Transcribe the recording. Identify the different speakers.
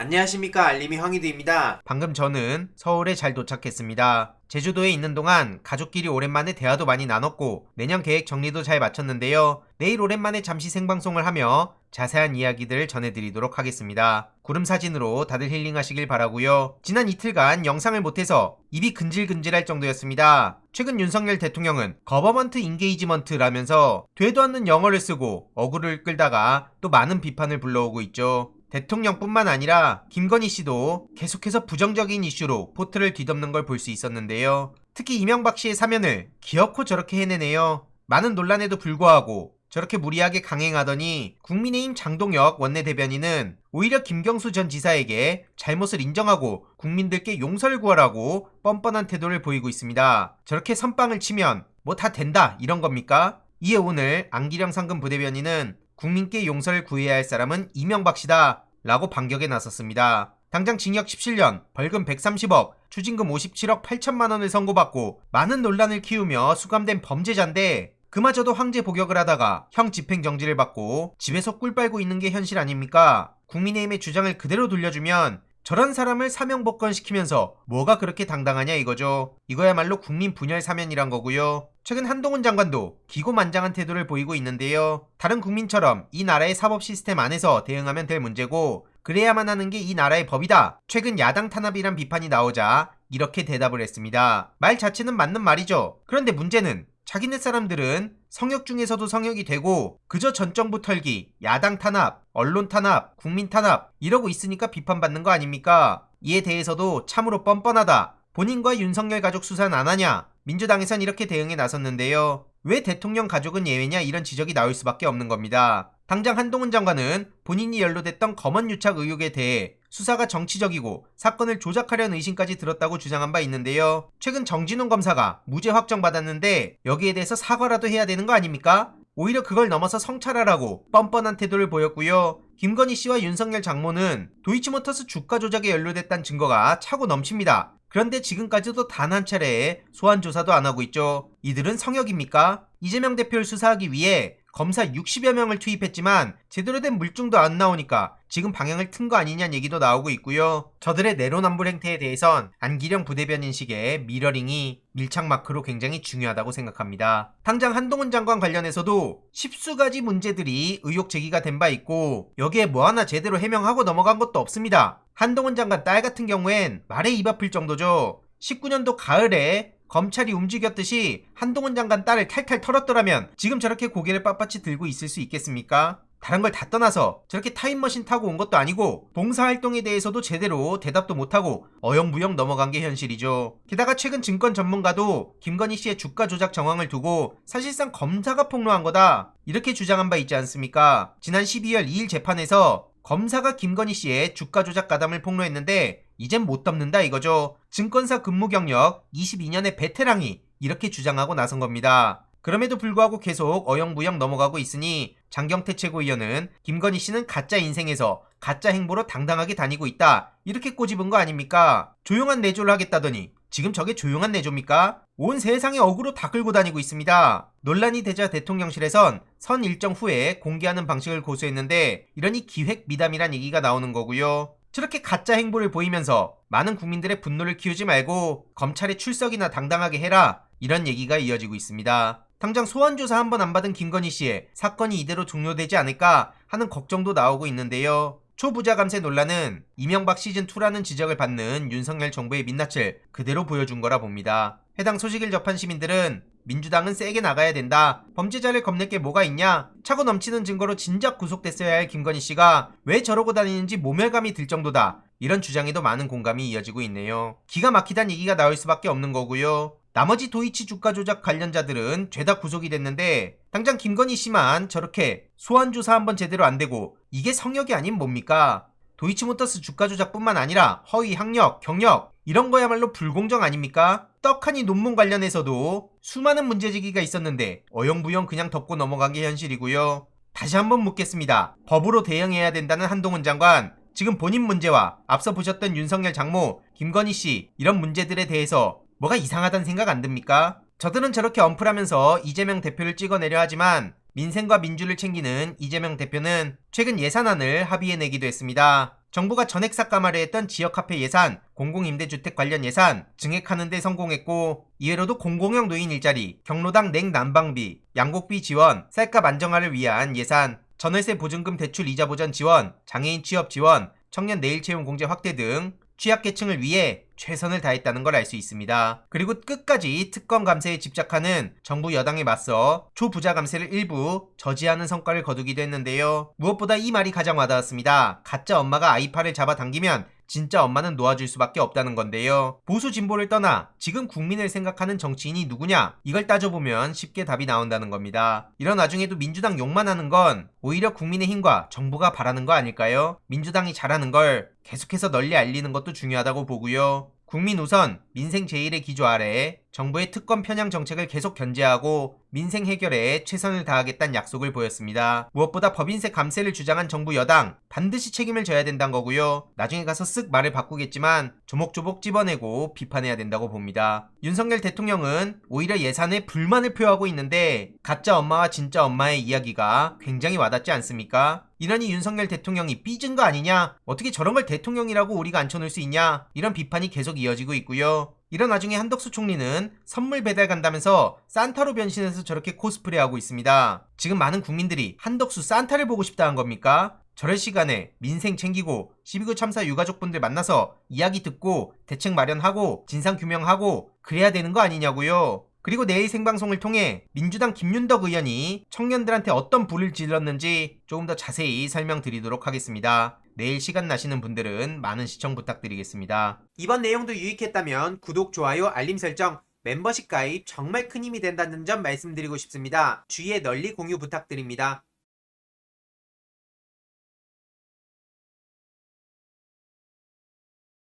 Speaker 1: 안녕하십니까 알림이 황희두입니다.
Speaker 2: 방금 저는 서울에 잘 도착했습니다. 제주도에 있는 동안 가족끼리 오랜만에 대화도 많이 나눴고 내년 계획 정리도 잘 마쳤는데요. 내일 오랜만에 잠시 생방송을 하며 자세한 이야기들 전해드리도록 하겠습니다. 구름 사진으로 다들 힐링하시길 바라고요. 지난 이틀간 영상을 못해서 입이 근질근질할 정도였습니다. 최근 윤석열 대통령은 거버먼트 인게이지먼트라면서 되도 않는 영어를 쓰고 어구를 끌다가 또 많은 비판을 불러오고 있죠. 대통령뿐만 아니라 김건희 씨도 계속해서 부정적인 이슈로 포트를 뒤덮는 걸 볼 수 있었는데요. 특히 이명박 씨의 사면을 기어코 저렇게 해내네요. 많은 논란에도 불구하고 저렇게 무리하게 강행하더니 국민의힘 장동혁 원내대변인은 오히려 김경수 전 지사에게 잘못을 인정하고 국민들께 용서를 구하라고 뻔뻔한 태도를 보이고 있습니다. 저렇게 선빵을 치면 뭐 다 된다 이런 겁니까? 이에 오늘 안기령 상금 부대변인은 국민께 용서를 구해야 할 사람은 이명박 씨다 라고 반격에 나섰습니다. 당장 징역 17년, 벌금 130억, 추징금 57억 8천만 원을 선고받고 많은 논란을 키우며 수감된 범죄자인데 그마저도 황제 복역을 하다가 형 집행 정지를 받고 집에서 꿀 빨고 있는 게 현실 아닙니까? 국민의힘의 주장을 그대로 돌려주면 저런 사람을 사명복권 시키면서 뭐가 그렇게 당당하냐 이거죠. 이거야말로 국민 분열 사면이란 거고요. 최근 한동훈 장관도 기고만장한 태도를 보이고 있는데요. 다른 국민처럼 이 나라의 사법 시스템 안에서 대응하면 될 문제고 그래야만 하는 게 이 나라의 법이다. 최근 야당 탄압이란 비판이 나오자 이렇게 대답을 했습니다. 말 자체는 맞는 말이죠. 그런데 문제는 자기네 사람들은 성역 중에서도 성역이 되고 그저 전 정부 털기, 야당 탄압, 언론 탄압, 국민 탄압 이러고 있으니까 비판받는 거 아닙니까? 이에 대해서도 참으로 뻔뻔하다. 본인과 윤석열 가족 수사는 안 하냐? 민주당에선 이렇게 대응에 나섰는데요. 왜 대통령 가족은 예외냐 이런 지적이 나올 수밖에 없는 겁니다. 당장 한동훈 장관은 본인이 연루됐던 검언 유착 의혹에 대해 수사가 정치적이고 사건을 조작하려는 의심까지 들었다고 주장한 바 있는데요. 최근 정진훈 검사가 무죄 확정받았는데 여기에 대해서 사과라도 해야 되는 거 아닙니까? 오히려 그걸 넘어서 성찰하라고 뻔뻔한 태도를 보였고요. 김건희 씨와 윤석열 장모는 도이치모터스 주가 조작에 연루됐다는 증거가 차고 넘칩니다. 그런데 지금까지도 단 한 차례 소환 조사도 안 하고 있죠. 이들은 성역입니까? 이재명 대표를 수사하기 위해 검사 60여 명을 투입했지만 제대로 된 물증도 안 나오니까 지금 방향을 튼 거 아니냐는 얘기도 나오고 있고요. 저들의 내로남불 행태에 대해선 안기령 부대변인식의 미러링이 밀착 마크로 굉장히 중요하다고 생각합니다. 당장 한동훈 장관 관련해서도 십수 가지 문제들이 의혹 제기가 된 바 있고 여기에 뭐 하나 제대로 해명하고 넘어간 것도 없습니다. 한동훈 장관 딸 같은 경우엔 말에 입 아플 정도죠. 19년도 가을에 검찰이 움직였듯이 한동훈 장관 딸을 탈탈 털었더라면 지금 저렇게 고개를 빳빳이 들고 있을 수 있겠습니까? 다른 걸 다 떠나서 저렇게 타임머신 타고 온 것도 아니고 봉사활동에 대해서도 제대로 대답도 못하고 어영부영 넘어간 게 현실이죠. 게다가 최근 증권 전문가도 김건희 씨의 주가 조작 정황을 두고 사실상 검사가 폭로한 거다 이렇게 주장한 바 있지 않습니까? 지난 12월 2일 재판에서 검사가 김건희 씨의 주가 조작 가담을 폭로했는데 이젠 못 덮는다 이거죠. 증권사 근무 경력 22년의 베테랑이 이렇게 주장하고 나선 겁니다. 그럼에도 불구하고 계속 어영부영 넘어가고 있으니 장경태 최고위원은 김건희 씨는 가짜 인생에서 가짜 행보로 당당하게 다니고 있다. 이렇게 꼬집은 거 아닙니까? 조용한 내조를 하겠다더니 지금 저게 조용한 내조입니까? 온 세상에 어그로 다 끌고 다니고 있습니다. 논란이 되자 대통령실에선 선 일정 후에 공개하는 방식을 고수했는데 이러니 기획 미담이란 얘기가 나오는 거고요. 저렇게 가짜 행보를 보이면서 많은 국민들의 분노를 키우지 말고 검찰에 출석이나 당당하게 해라 이런 얘기가 이어지고 있습니다. 당장 소환조사 한 번 안 받은 김건희 씨의 사건이 이대로 종료되지 않을까 하는 걱정도 나오고 있는데요. 초부자 감세 논란은 이명박 시즌2라는 지적을 받는 윤석열 정부의 민낯을 그대로 보여준 거라 봅니다. 해당 소식을 접한 시민들은 민주당은 세게 나가야 된다. 범죄자를 겁낼 게 뭐가 있냐? 차고 넘치는 증거로 진작 구속됐어야 할 김건희 씨가 왜 저러고 다니는지 모멸감이 들 정도다. 이런 주장에도 많은 공감이 이어지고 있네요. 기가 막히단 얘기가 나올 수밖에 없는 거고요. 나머지 도이치 주가 조작 관련자들은 죄다 구속이 됐는데 당장 김건희 씨만 저렇게 소환 조사 한번 제대로 안 되고 이게 성역이 아닌 뭡니까? 도이치모터스 주가 조작뿐만 아니라 허위 학력, 경력 이런 거야말로 불공정 아닙니까? 떡하니 논문 관련해서도 수많은 문제제기가 있었는데 어영부영 그냥 덮고 넘어간 게 현실이고요. 다시 한번 묻겠습니다. 법으로 대응해야 된다는 한동훈 장관 지금 본인 문제와 앞서 보셨던 윤석열 장모, 김건희 씨 이런 문제들에 대해서 뭐가 이상하다는 생각 안 듭니까? 저들은 저렇게 언플하면서 이재명 대표를 찍어내려 하지만 민생과 민주를 챙기는 이재명 대표는 최근 예산안을 합의해내기도 했습니다. 정부가 전액 삭감하려 했던 지역 카페 예산, 공공임대주택 관련 예산 증액하는 데 성공했고 이외로도 공공형 노인 일자리, 경로당 냉 난방비, 양곡비 지원, 쌀값 안정화를 위한 예산, 전월세 보증금 대출 이자 보전 지원, 장애인 취업 지원, 청년 내일 채용 공제 확대 등 취약계층을 위해 최선을 다했다는 걸 알 수 있습니다. 그리고 끝까지 특검 감세에 집착하는 정부 여당에 맞서 초부자 감세를 일부 저지하는 성과를 거두기도 했는데요. 무엇보다 이 말이 가장 와닿았습니다. 가짜 엄마가 아이팔을 잡아당기면 진짜 엄마는 놓아줄 수밖에 없다는 건데요. 보수 진보를 떠나 지금 국민을 생각하는 정치인이 누구냐? 이걸 따져보면 쉽게 답이 나온다는 겁니다. 이런 와중에도 민주당 욕만 하는 건 오히려 국민의힘과 정부가 바라는 거 아닐까요? 민주당이 잘하는 걸 계속해서 널리 알리는 것도 중요하다고 보고요. 국민 우선, 민생 제일의 기조 아래 정부의 특권 편향 정책을 계속 견제하고 민생 해결에 최선을 다하겠다는 약속을 보였습니다. 무엇보다 법인세 감세를 주장한 정부 여당 반드시 책임을 져야 된다는 거고요. 나중에 가서 쓱 말을 바꾸겠지만 조목조목 집어내고 비판해야 된다고 봅니다. 윤석열 대통령은 오히려 예산에 불만을 표하고 있는데 가짜 엄마와 진짜 엄마의 이야기가 굉장히 와닿지 않습니까? 이러니 윤석열 대통령이 삐진 거 아니냐? 어떻게 저런 걸 대통령이라고 우리가 앉혀놓을 수 있냐? 이런 비판이 계속 이어지고 있고요. 이런 와중에 한덕수 총리는 선물 배달 간다면서 산타로 변신해서 저렇게 코스프레하고 있습니다. 지금 많은 국민들이 한덕수 산타를 보고 싶다는 겁니까? 저럴 시간에 민생 챙기고 12구 참사 유가족분들 만나서 이야기 듣고 대책 마련하고 진상 규명하고 그래야 되는 거 아니냐고요. 그리고 내일 생방송을 통해 민주당 김윤덕 의원이 청년들한테 어떤 불을 질렀는지 조금 더 자세히 설명드리도록 하겠습니다. 내일 시간 나시는 분들은 많은 시청 부탁드리겠습니다.
Speaker 1: 이번 내용도 유익했다면 구독, 좋아요, 알림 설정, 멤버십 가입 정말 큰 힘이 된다는 점 말씀드리고 싶습니다. 주위에 널리 공유 부탁드립니다.